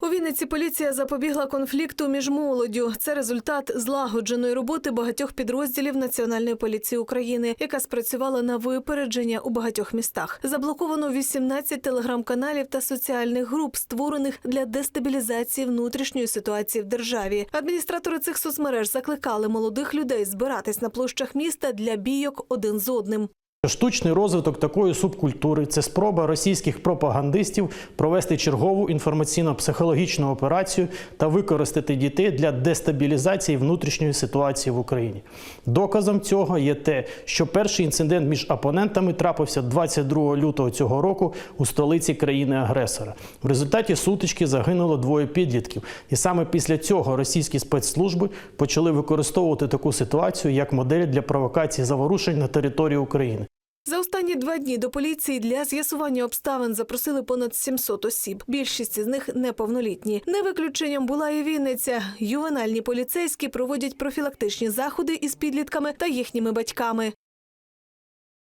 У Вінниці поліція запобігла конфлікту між молоддю. Це результат злагодженої роботи багатьох підрозділів Національної поліції України, яка спрацювала на випередження у багатьох містах. Заблоковано 18 телеграм-каналів та соціальних груп, створених для дестабілізації внутрішньої ситуації в державі. Адміністратори цих соцмереж закликали молодих людей збиратись на площах міста для бійок один з одним. Штучний розвиток такої субкультури це спроба російських пропагандистів провести чергову інформаційно-психологічну операцію та використати дітей для дестабілізації внутрішньої ситуації в Україні. Доказом цього є те, що перший інцидент між опонентами трапився 22 лютого цього року у столиці країни-агресора. В результаті сутички загинуло двоє підлітків, і саме після цього російські спецслужби почали використовувати таку ситуацію як модель для провокації заворушень на території України. За останні два дні до поліції для з'ясування обставин запросили понад 700 осіб. Більшість з них неповнолітні. Не виключенням була і Вінниця. Ювенальні поліцейські проводять профілактичні заходи із підлітками та їхніми батьками.